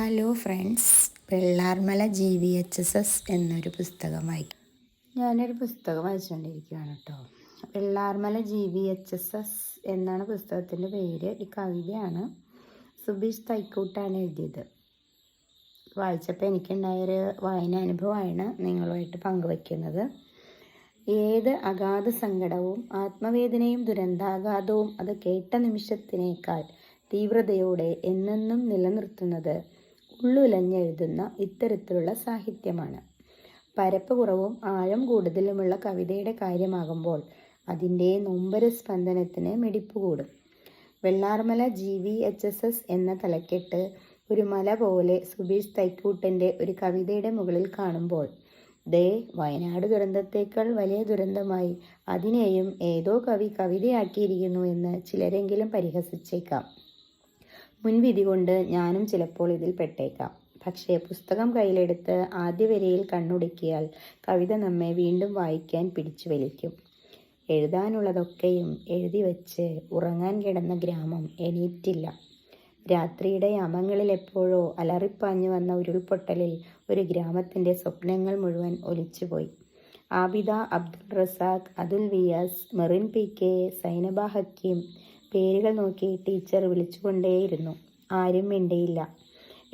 Hello friends Vellarmala G V H S S എന്നൊരു പുസ്തകം വായിക്കും. ഞാനൊരു പുസ്തകം വായിച്ചുകൊണ്ടിരിക്കുകയാണ് കേട്ടോ Vellarmala G V H S S എന്നാണ് പുസ്തകത്തിന്റെ പേര്. ഈ കവിതയാണ് സുബീഷ് തൈക്കൂട്ടാണ് എഴുതിയത്. വായിച്ചപ്പോൾ എനിക്കുണ്ടായൊരു വായന അനുഭവമാണ് നിങ്ങളുമായിട്ട് പങ്കുവയ്ക്കുന്നത് ഏത് അഗാധ സങ്കടവും ആത്മവേദനയും ദുരന്താഘാതവും അത് കേട്ട നിമിഷത്തിനേക്കാൾ തീവ്രതയോടെ എന്നെന്നും നിലനിർത്തുന്നത് ഉള്ളുലഞ്ഞെഴുതുന്ന ഇത്തരത്തിലുള്ള സാഹിത്യമാണ്. പരപ്പ് കുറവും ആഴം കൂടുതലുമുള്ള കവിതയുടെ കാര്യമാകുമ്പോൾ അതിന്റെ നൊമ്പര സ്പന്ദനത്തിന് മിടിപ്പ് കൂടും. Vellarmala G V H S S എന്ന തലക്കെട്ട് ഒരു മല പോലെ സുബീഷ് തൈക്കൂട്ടന്റെ ഒരു കവിതയുടെ മുകളിൽ കാണുമ്പോൾ ദേ വയനാട് ദുരന്തത്തേക്കാൾ വലിയ ദുരന്തമായി അതിനെയും ഏതോ കവി കവിതയാക്കിയിരിക്കുന്നു എന്ന് ചിലരെങ്കിലും പരിഹസിച്ചേക്കാം. മുൻവിധി കൊണ്ട് ഞാനും ചിലപ്പോൾ ഇതിൽ പെട്ടേക്കാം. പക്ഷേ പുസ്തകം കയ്യിലെടുത്ത് ആദ്യ വരിയിൽ കണ്ണുടുക്കിയാൽ കവിത നമ്മെ വീണ്ടും വായിക്കാൻ പിടിച്ചു വലിക്കും. എഴുതാനുള്ളതൊക്കെയും എഴുതി വെച്ച് ഉറങ്ങാൻ കിടന്ന ഗ്രാമം എണീറ്റില്ല. രാത്രിയുടെ യമങ്ങളിൽ എപ്പോഴോ അലറിപ്പാഞ്ഞു വന്ന ഉരുൾപൊട്ടലിൽ ഒരു ഗ്രാമത്തിന്റെ സ്വപ്നങ്ങൾ മുഴുവൻ ഒലിച്ചുപോയി. ആബിദ അബ്ദുൾ റസാഖ് അതുൽ വിയാസ് മെറിൻ പി കെ സൈനബ ഹക്കീം പേരുകൾ നോക്കി ടീച്ചർ വിളിച്ചുകൊണ്ടേയിരുന്നു. ആരും മിണ്ടിയില്ല.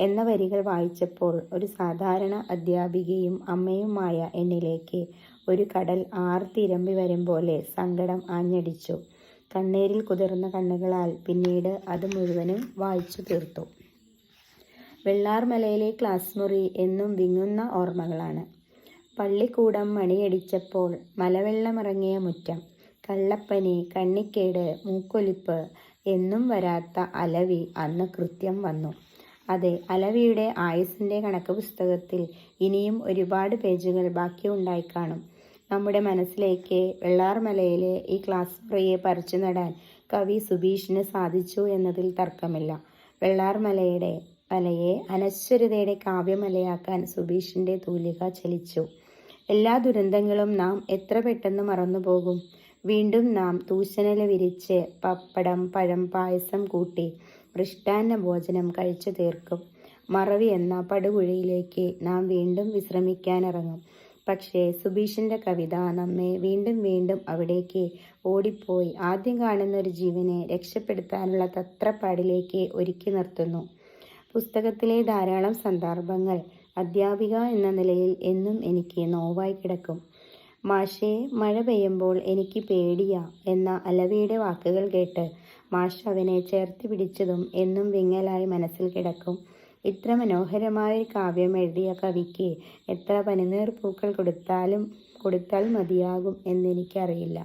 എന്ന വരികൾ വായിച്ചപ്പോൾ ഒരു സാധാരണ അധ്യാപികയും അമ്മയുമായ എന്നിലേക്ക് ഒരു കടൽ ആർത്തിരമ്പി വരും പോലെ സങ്കടം ആഞ്ഞടിച്ചു. കണ്ണീരിൽ കുതിർന്ന കണ്ണുകളാൽ പിന്നീട് അത് മുഴുവനും വായിച്ചു തീർത്തു. വെള്ളാർമലയിലെ ക്ലാസ് മുറി എന്നും വിങ്ങുന്ന ഓർമ്മകളാണ്. പള്ളിക്കൂടം മണിയടിച്ചപ്പോൾ മലവെള്ളമിറങ്ങിയ മുറ്റം. കള്ളപ്പനി കണ്ണിക്കേട് മൂക്കൊലിപ്പ് എന്നും വരാത്ത അലവി അന്ന് കൃത്യം വന്നു. അതെ അലവിയുടെ ആയുസിന്റെ കണക്ക് പുസ്തകത്തിൽ ഇനിയും ഒരുപാട് പേജുകൾ ബാക്കിയുണ്ടായി കാണും. നമ്മുടെ മനസ്സിലേക്ക് വെള്ളാർമലയിലെ ഈ ക്ലാസ് മുറിയെ പറിച്ചു നടാൻ കവി സുബീഷിന് സാധിച്ചു എന്നതിൽ തർക്കമില്ല. വെള്ളാർമലയുടെ മലയെ അനശ്വരതയുടെ കാവ്യമലയാക്കാൻ സുബീഷിന്റെ തൂലിക ചലിച്ചു. എല്ലാ ദുരന്തങ്ങളും നാം എത്ര പെട്ടെന്ന് മറന്നുപോകും? വീണ്ടും നാം തൂശനില വിരിച്ച് പപ്പടം പഴം പായസം കൂട്ടി മൃഷ്ടാന്ന ഭോജനം കഴിച്ചു തീർക്കും. മറവി എന്ന പടുകുഴിയിലേക്ക് നാം വീണ്ടും വിശ്രമിക്കാനിറങ്ങും. പക്ഷേ സുബീഷിന്റെ കവിത നമ്മെ വീണ്ടും വീണ്ടും അവിടേക്ക് ഓടിപ്പോയി. ആദ്യം കാണുന്ന ഒരു ജീവനെ രക്ഷപ്പെടുത്താനുള്ള തത്രപ്പാടിലേക്ക് ഒരുക്കി നിർത്തുന്നു. പുസ്തകത്തിലെ ധാരാളം സന്ദർഭങ്ങൾ അധ്യാപിക എന്ന നിലയിൽ എന്നും എനിക്ക് നോവായി കിടക്കും. മാഷേ മഴ പെയ്യുമ്പോൾ എനിക്ക് പേടിയാ എന്ന അലവിയുടെ വാക്കുകൾ കേട്ട് മാഷ് അവനെ ചേർത്ത് പിടിച്ചതും എന്നും വിങ്ങലായി മനസ്സിൽ കിടക്കും. ഇത്ര മനോഹരമായൊരു കാവ്യം എഴുതിയ കവിക്ക് എത്ര പനിനീർ പൂക്കൾ കൊടുത്താലും കൊടുത്താൽ മതിയാകും എന്നെനിക്കറിയില്ല.